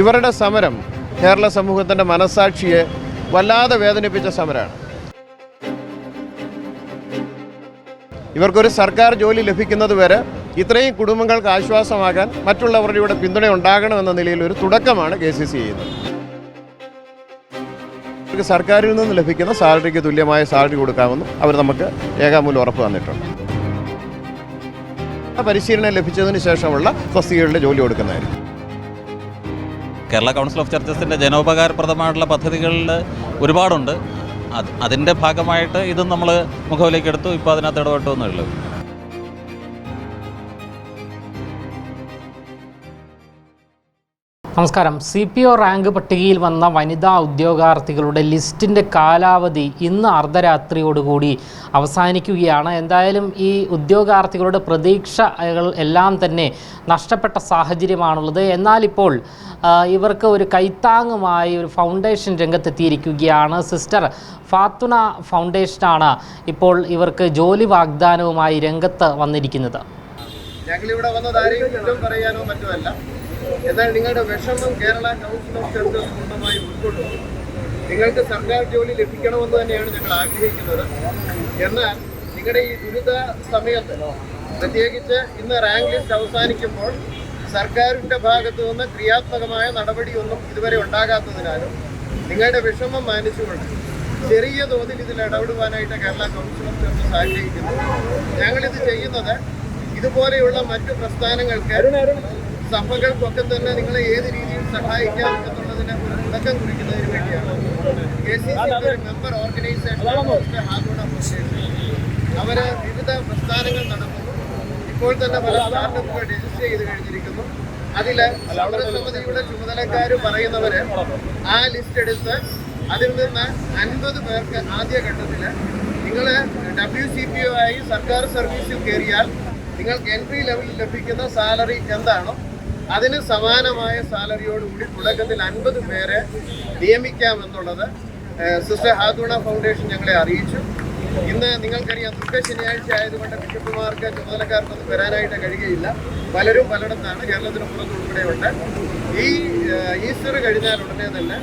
ഇവരുടെ സമരം കേരള സമൂഹത്തിന്റെ മനസാക്ഷിയെ വല്ലാതെ വേദനിപ്പിച്ച സമരമാണ്. ഇവർക്കൊരു സർക്കാർ ജോലി ലഭിക്കുന്നത് വരെ ഇത്രയും കുടുംബങ്ങൾക്ക് ആശ്വാസമാകാൻ മറ്റുള്ളവരുടെ ഇവിടെ പിന്തുണ ഉണ്ടാകണമെന്ന നിലയിൽ ഒരു തുടക്കമാണ് കെ സി സി ചെയ്യുന്നത്. സർക്കാരിൽ നിന്ന് ലഭിക്കുന്ന സാലറിക്ക് തുല്യമായ സാലറി കൊടുക്കാമെന്നും അവർ നമുക്ക് ഏകാമൂലം ഉറപ്പ് തന്നിട്ടുണ്ട്. പരിശീലനം ലഭിച്ചതിന് ശേഷമുള്ള തസ്തികകളിൽ ജോലി കൊടുക്കുന്നതായിരിക്കും. കേരള കൗൺസിൽ ഓഫ് ചർച്ചസിന്റെ ജനോപകാരപ്രദമായിട്ടുള്ള പദ്ധതികളിൽ ഒരുപാടുണ്ട്. അത് അതിന്റെ ഭാഗമായിട്ട് ഇതും നമ്മൾ മുഖവിലേക്ക് എടുത്തു. ഇപ്പോൾ അതിനകത്ത് ഇടപെട്ടു നമസ്കാരം. സി പി ഒ റാങ്ക് പട്ടികയിൽ വന്ന വനിതാ ഉദ്യോഗാർത്ഥികളുടെ ലിസ്റ്റിന്റെ കാലാവധി ഇന്ന് അർദ്ധരാത്രിയോടുകൂടി അവസാനിക്കുകയാണ്. എന്തായാലും ഈ ഉദ്യോഗാർത്ഥികളുടെ പ്രതീക്ഷകൾ എല്ലാം തന്നെ നഷ്ടപ്പെട്ട സാഹചര്യമാണുള്ളത്. എന്നാലിപ്പോൾ ഇവർക്ക് ഒരു കൈത്താങ്ങുമായി ഒരു ഫൗണ്ടേഷൻ രംഗത്തെത്തിയിരിക്കുകയാണ്. സിസ്റ്റർ ഫാത്തുന ഫൗണ്ടേഷനാണ് ഇപ്പോൾ ഇവർക്ക് ജോലി വാഗ്ദാനവുമായി രംഗത്ത് വന്നിരിക്കുന്നത്. ഞങ്ങളിവിടെ വന്നത് ആരെയും കുറ്റം പറയാനോ മറ്റുമല്ല. എന്നാൽ നിങ്ങളുടെ വിഷമം കേരള കൗൺസിൽ ഓഫ് ചർച്ചസ് പൂർണമായി ഉൾക്കൊള്ളുന്നു നിങ്ങൾക്ക് സർക്കാർ ജോലി ലഭിക്കണമെന്ന് തന്നെയാണ് ഞങ്ങൾ ആഗ്രഹിക്കുന്നത്. എന്നാൽ നിങ്ങളുടെ ഈ ദുരിത സമയത്ത് പ്രത്യേകിച്ച് ഇന്ന് റാങ്ക് ലിസ്റ്റ് അവസാനിക്കുമ്പോൾ സർക്കാരിന്റെ ഭാഗത്തു നിന്ന് ക്രിയാത്മകമായ നടപടിയൊന്നും ഇതുവരെ ഉണ്ടാകാത്തതിനാലും നിങ്ങളുടെ വിഷമം മാനിച്ചുകൊണ്ട് ചെറിയ തോതിൽ ഇതിൽ ഇടപെടുവാനായിട്ട് കേരള കൗൺസിൽ ഓഫ് ചർച്ചസ് ആഗ്രഹിക്കുന്നു. ഞങ്ങളിത് ചെയ്യുന്നത് ഇതുപോലെയുള്ള മറ്റു പ്രസ്ഥാനങ്ങൾക്ക് സഭകൾക്കൊക്കെ തന്നെ നിങ്ങളെ ഏത് രീതിയിൽ സഹായിക്കാം എന്നുള്ളതിന് ഒരു തുടക്കം കുറിക്കുന്നതിന് വേണ്ടിയാണ്. കെ സി സിയുടെ മെമ്പർ ഓർഗനൈസേഷൻ ഫൗണ്ടേഷൻ അവർ വിവിധ പ്രസ്ഥാനങ്ങൾ നടത്തുന്നു. ഇപ്പോൾ തന്നെ പല സ്റ്റാർട്ടപ്പുകൾ രജിസ്റ്റർ ചെയ്ത് കഴിഞ്ഞിരിക്കുന്നു. അതിൽ സമരസമിതിയുടെ ചുമതലക്കാർ പറയുന്നവര് ആ ലിസ്റ്റ് എടുത്ത് അതിൽ നിന്ന് അൻപത് പേർക്ക് ആദ്യഘട്ടത്തിൽ നിങ്ങൾ ഡബ്ല്യു സി പി ഒ ആയി സർക്കാർ സർവീസിൽ കയറിയാൽ നിങ്ങൾക്ക് എൻട്രി ലെവലിൽ ലഭിക്കുന്ന സാലറി എന്താണോ അതിന് സമാനമായ സാലറിയോടുകൂടി തുടക്കത്തിൽ അൻപത് പേരെ നിയമിക്കാമെന്നുള്ളത് സിസ്റ്റർ ഹാദൂണ ഫൗണ്ടേഷൻ ഞങ്ങളെ അറിയിച്ചു. ഇന്ന് നിങ്ങൾക്കറിയാം ദുഃഖ ശനിയാഴ്ച ആയതുകൊണ്ട് ബിഷപ്പുമാർക്ക് ചുമതലക്കാർക്കൊന്നും വരാനായിട്ട് കഴിയുകയില്ല. പലരും പലയിടത്താണ് കേരളത്തിന് പുറത്ത് ഉൾപ്പെടെയുണ്ട് ഈ ഈസ്റ്റർ കഴിഞ്ഞാൽ ഉടനെ തന്നെ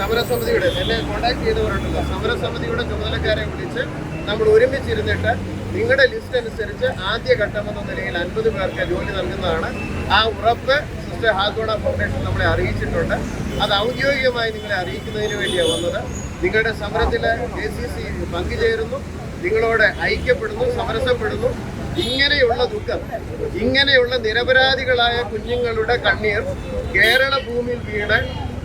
സമരസമിതിയുടെ എന്നെ കോണ്ടാക്ട് ചെയ്തവരുണ്ടല്ലോ സമരസമിതിയുടെ ചുമതലക്കാരെ വിളിച്ച് നമ്മൾ ഒരുമിച്ചിരുന്നിട്ട് നിങ്ങളുടെ ലിസ്റ്റ് അനുസരിച്ച് ആദ്യ ഘട്ടം എന്ന നിലയിൽ അൻപത് പേർക്ക് ജോലി നൽകുന്നതാണ് ആ ഉറപ്പ് സിസ്റ്റർ ഹാത്തോണ ഫൗണ്ടേഷൻ നമ്മളെ അറിയിച്ചിട്ടുണ്ട്. അത് ഔദ്യോഗികമായി നിങ്ങളെ അറിയിക്കുന്നതിന് വേണ്ടിയാണ് വന്നത്. നിങ്ങളുടെ സമരത്തിൽ കെ സി സി പങ്കുചേരുന്നു. നിങ്ങളോട് ഐക്യപ്പെടുന്നു സമരസപ്പെടുന്നു. ഇങ്ങനെയുള്ള ദുഃഖം ഇങ്ങനെയുള്ള നിരപരാധികളായ കുഞ്ഞുങ്ങളുടെ കണ്ണീർ കേരള ഭൂമിയിൽ വീണ്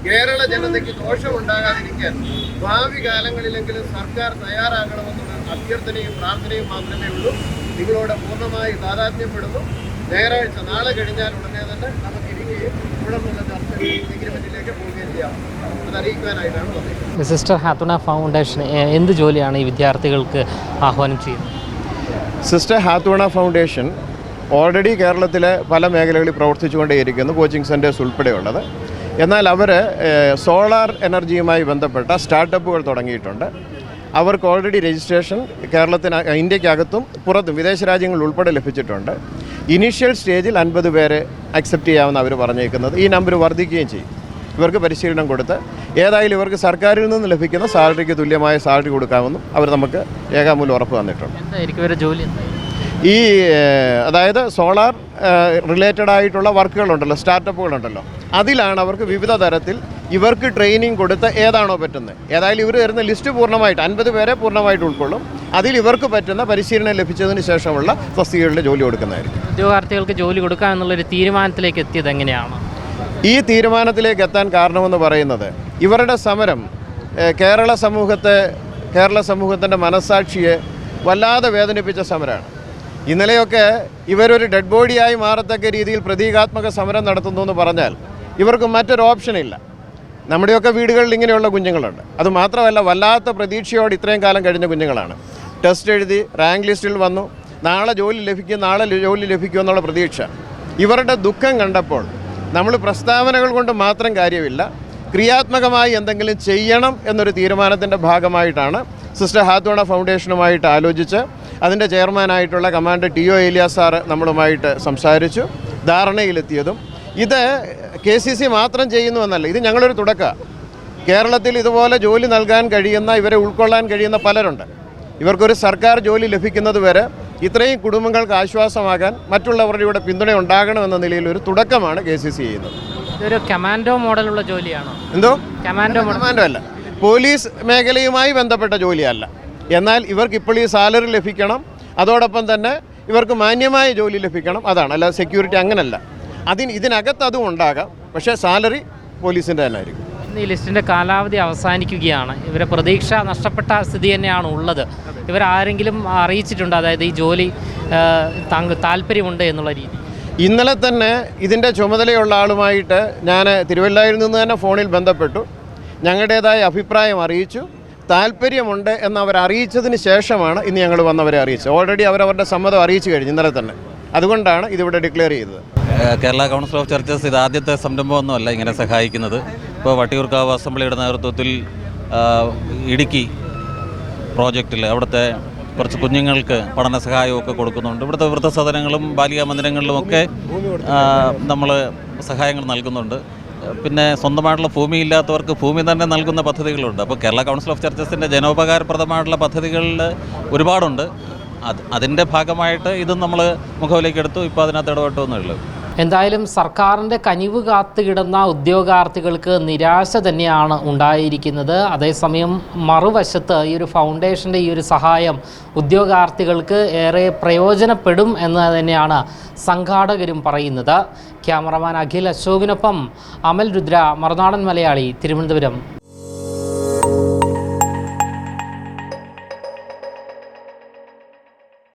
കേരള ജനതയ്ക്ക് ദോഷമുണ്ടാകാതിരിക്കാൻ ഭാവി കാലങ്ങളിലെങ്കിലും സർക്കാർ തയ്യാറാകണമെന്നുള്ള അഭ്യർത്ഥനയും പ്രാർത്ഥനയും മാത്രമേ ഉള്ളൂ. നിങ്ങളോട് പൂർണമായി താതാത്മ്യപ്പെടുന്നു ഞായറാഴ്ച നാളെ കഴിഞ്ഞാൽ ഉടനെ തന്നെ നമുക്ക് ഇരിക്കുകയും നിന്നുള്ള ചർച്ചകൾ എഗ്രിമെന്റിലേക്ക് പോവുകയും ചെയ്യാം. അത് അറിയിക്കാനായിട്ടാണ് വന്നത് സിസ്റ്റർ ഹാത്തുണ ഫൗണ്ടേഷൻ എന്ത് ജോലിയാണ് ഈ വിദ്യാർത്ഥികൾക്ക് ആഹ്വാനം ചെയ്യുന്നത്? സിസ്റ്റർ ഹാത്തുണ ഫൗണ്ടേഷൻ ഓൾറെഡി കേരളത്തിലെ പല മേഖലകളിൽ പ്രവർത്തിച്ചുകൊണ്ടേയിരിക്കുന്നു കോച്ചിങ് സെന്റേഴ്സ് ഉൾപ്പെടെയുള്ളത്. എന്നാൽ അവർ സോളാർ എനർജിയുമായി ബന്ധപ്പെട്ട സ്റ്റാർട്ടപ്പുകൾ തുടങ്ങിയിട്ടുണ്ട്. അവർക്ക് ഓൾറെഡി രജിസ്ട്രേഷൻ കേരളത്തിന് ഇന്ത്യക്കകത്തും പുറത്തും വിദേശ രാജ്യങ്ങളിൽ ഉൾപ്പെടെ ലഭിച്ചിട്ടുണ്ട്. ഇനീഷ്യൽ സ്റ്റേജിൽ അൻപത് പേരെ അക്സെപ്റ്റ് ചെയ്യാമെന്ന് അവർ പറഞ്ഞേക്കുന്നത്. ഈ നമ്പർ വർദ്ധിക്കുകയും ചെയ്യും. ഇവർക്ക് പരിശീലനം കൊടുത്ത് ഏതായാലും ഇവർക്ക് സർക്കാരിൽ നിന്ന് ലഭിക്കുന്ന സാലറിക്ക് തുല്യമായ സാലറി കൊടുക്കാമെന്നും അവർ നമുക്ക് രേഖാമൂലം ഉറപ്പ് തന്നിട്ടുണ്ട്. ജോലി ഈ അതായത് സോളാർ റിലേറ്റഡ് ആയിട്ടുള്ള വർക്കുകളുണ്ടല്ലോ സ്റ്റാർട്ടപ്പുകളുണ്ടല്ലോ അതിലാണ് അവർക്ക് വിവിധ തരത്തിൽ ഇവർക്ക് ട്രെയിനിങ് കൊടുത്ത് ഏതാണോ പറ്റുന്നത് ഏതായാലും ഇവർ തരുന്ന ലിസ്റ്റ് പൂർണമായിട്ട് അൻപത് പേരെ പൂർണമായിട്ട് ഉൾക്കൊള്ളും. അതിൽ ഇവർക്ക് പറ്റുന്ന പരിശീലനം ലഭിച്ചതിന് ശേഷമുള്ള തസ്തികകളിൽ ജോലി കൊടുക്കുന്നതായിരിക്കും. ഉദ്യോഗാർത്ഥികൾക്ക് ജോലി കൊടുക്കുക എന്നുള്ളൊരു തീരുമാനത്തിലേക്ക് എത്തിയത് എങ്ങനെയാണ്? ഈ തീരുമാനത്തിലേക്ക് എത്താൻ കാരണമെന്ന് പറയുന്നത് ഇവരുടെ സമരം കേരള സമൂഹത്തെ കേരള സമൂഹത്തിന്റെ മനസാക്ഷിയെ വല്ലാതെ വേദനിപ്പിച്ച സമരമാണ്. ഇന്നലെയൊക്കെ ഇവരൊരു ഡെഡ് ബോഡിയായി മാറത്തക്ക രീതിയിൽ പ്രതീകാത്മക സമരം നടത്തുന്നു എന്ന് പറഞ്ഞാൽ ഇവർക്ക് മറ്റൊരു ഓപ്ഷനില്ല നമ്മുടെയൊക്കെ വീടുകളിൽ ഇങ്ങനെയുള്ള കുഞ്ഞുങ്ങളുണ്ട്. അത് മാത്രമല്ല വല്ലാത്ത പ്രതീക്ഷയോടെ ഇത്രയും കാലം കഴിഞ്ഞ കുഞ്ഞുങ്ങളാണ്. ടെസ്റ്റ് എഴുതി റാങ്ക് ലിസ്റ്റിൽ വന്നു. നാളെ ജോലി ലഭിക്കും നാളെ ജോലി ലഭിക്കും എന്നുള്ള പ്രതീക്ഷ. ഇവരുടെ ദുഃഖം കണ്ടപ്പോൾ നമ്മൾ പ്രസ്താവനകൾ കൊണ്ട് മാത്രം കാര്യമില്ല ക്രിയാത്മകമായി എന്തെങ്കിലും ചെയ്യണം എന്നൊരു തീരുമാനത്തിന്റെ ഭാഗമായിട്ടാണ് സിസ്റ്റർ ഹാത്തോണ ഫൗണ്ടേഷനുമായിട്ട് ആലോചിച്ച് അതിന്റെ ചെയർമാനായിട്ടുള്ള commander T O Eliya sir നമ്മളുമായിട്ട് സംസാരിച്ചു ധാരണയിലെത്തിയതും ഇത് കെ സി സി മാത്രം ചെയ്യുന്നുവെന്നല്ല ഇത് ഞങ്ങളൊരു തുടക്കമാണ് കേരളത്തിൽ ഇതുപോലെ ജോലി നൽകാൻ കഴിയുന്ന ഇവരെ ഉൾക്കൊള്ളാൻ കഴിയുന്ന പലരുണ്ട്. ഇവർക്കൊരു സർക്കാർ ജോലി ലഭിക്കുന്നത് വരെ ഇത്രയും കുടുംബങ്ങൾക്ക് ആശ്വാസമാകാൻ മറ്റുള്ളവരുടെ ഇവിടെ പിന്തുണ ഉണ്ടാകണമെന്ന നിലയിൽ ഒരു തുടക്കമാണ് കെ സി സി ചെയ്യുന്നത്. ഇതൊരു കമാൻഡോ മോഡലുള്ള ജോലിയാണോ? എന്തോ? കമാൻഡോ കമാൻഡോ അല്ല. പോലീസ് മേഖലയുമായി ബന്ധപ്പെട്ട ജോലിയല്ല. എന്നാൽ ഇവർക്ക് ഇപ്പോൾ ഈ സാലറി ലഭിക്കണം. അതോടൊപ്പം തന്നെ ഇവർക്ക് മാന്യമായ ജോലി ലഭിക്കണം. അതാണ്. അല്ല സെക്യൂരിറ്റി അങ്ങനല്ല. അതിന് ഇതിനകത്ത് അതും ഉണ്ടാകാം. പക്ഷേ സാലറി പോലീസിന്റെ തന്നെ ആയിരിക്കും. ഈ ലിസ്റ്റിന്റെ കാലാവധി അവസാനിക്കുകയാണ്. ഇവരെ പ്രതീക്ഷ നഷ്ടപ്പെട്ട സ്ഥിതി തന്നെയാണ് ഉള്ളത്. ഇവരാരെങ്കിലും അറിയിച്ചിട്ടുണ്ട് അതായത് ഈ ജോലി താങ്കൾ താല്പര്യമുണ്ട് എന്നുള്ള രീതി. ഇന്നലെ തന്നെ ഇതിന്റെ ചുമതലയുള്ള ആളുമായിട്ട് ഞാൻ തിരുവല്ലായിൽ നിന്ന് തന്നെ ഫോണിൽ ബന്ധപ്പെട്ടു. ഞങ്ങളുടേതായ അഭിപ്രായം അറിയിച്ചു. താല്പര്യമുണ്ട് എന്ന് അവർ അറിയിച്ചതിന് ശേഷമാണ് ഇന്ന് ഞങ്ങൾ വന്നവരെ അറിയിച്ചത്. ഓൾറെഡി അവരവരുടെ സമ്മതം അറിയിച്ചു കഴിഞ്ഞു ഇന്നലെ തന്നെ. അതുകൊണ്ടാണ് ഇതിവിടെ ഡിക്ലെയർ ചെയ്തത്. കേരള കൗൺസിൽ ഓഫ് ചർച്ചസ് ഇത് ആദ്യത്തെ സംരംഭമൊന്നുമല്ല ഇങ്ങനെ സഹായിക്കുന്നത്. ഇപ്പോൾ വട്ടിയൂർക്കാവ് അസംബ്ലിയുടെ നേതൃത്വത്തിൽ ഇടുക്കി പ്രോജക്റ്റിൽ അവിടുത്തെ കുറച്ച് കുഞ്ഞുങ്ങൾക്ക് പഠന സഹായമൊക്കെ കൊടുക്കുന്നുണ്ട്. ഇവിടുത്തെ വൃദ്ധസദനങ്ങളും ബാലികാ മന്ദിരങ്ങളിലുമൊക്കെ നമ്മൾ സഹായങ്ങൾ നൽകുന്നുണ്ട്. പിന്നെ സ്വന്തമായിട്ടുള്ള ഭൂമി ഇല്ലാത്തവർക്ക് ഭൂമി തന്നെ നൽകുന്ന പദ്ധതികളുണ്ട്. അപ്പോൾ കേരള കൗൺസിൽ ഓഫ് ചർച്ചസിന്റെ ജനോപകാരപ്രദമായിട്ടുള്ള പദ്ധതികളിൽ ഒരുപാടുണ്ട്. അത് അതിന്റെ ഭാഗമായിട്ട് ഇതും നമ്മൾ മുഖവിലേക്ക് എടുത്തു. ഇപ്പോൾ അതിനകത്ത് ഇടപെട്ടു എന്നുള്ളൂ എന്തായാലും സർക്കാരിന്റെ കനിവ് കാത്തു കിടന്ന ഉദ്യോഗാർത്ഥികൾക്ക് നിരാശ തന്നെയാണ് ഉണ്ടായിരിക്കുന്നത്. അതേസമയം മറുവശത്ത് ഈ ഒരു ഫൗണ്ടേഷന്റെ ഈ ഒരു സഹായം ഉദ്യോഗാർത്ഥികൾക്ക് ഏറെ പ്രയോജനപ്പെടും എന്ന് തന്നെയാണ് സംഘാടകരും പറയുന്നത്. ക്യാമറമാൻ അഖിൽ അശോകിനൊപ്പം അമൽ രുദ്ര മറുനാടൻ മലയാളി തിരുവനന്തപുരം.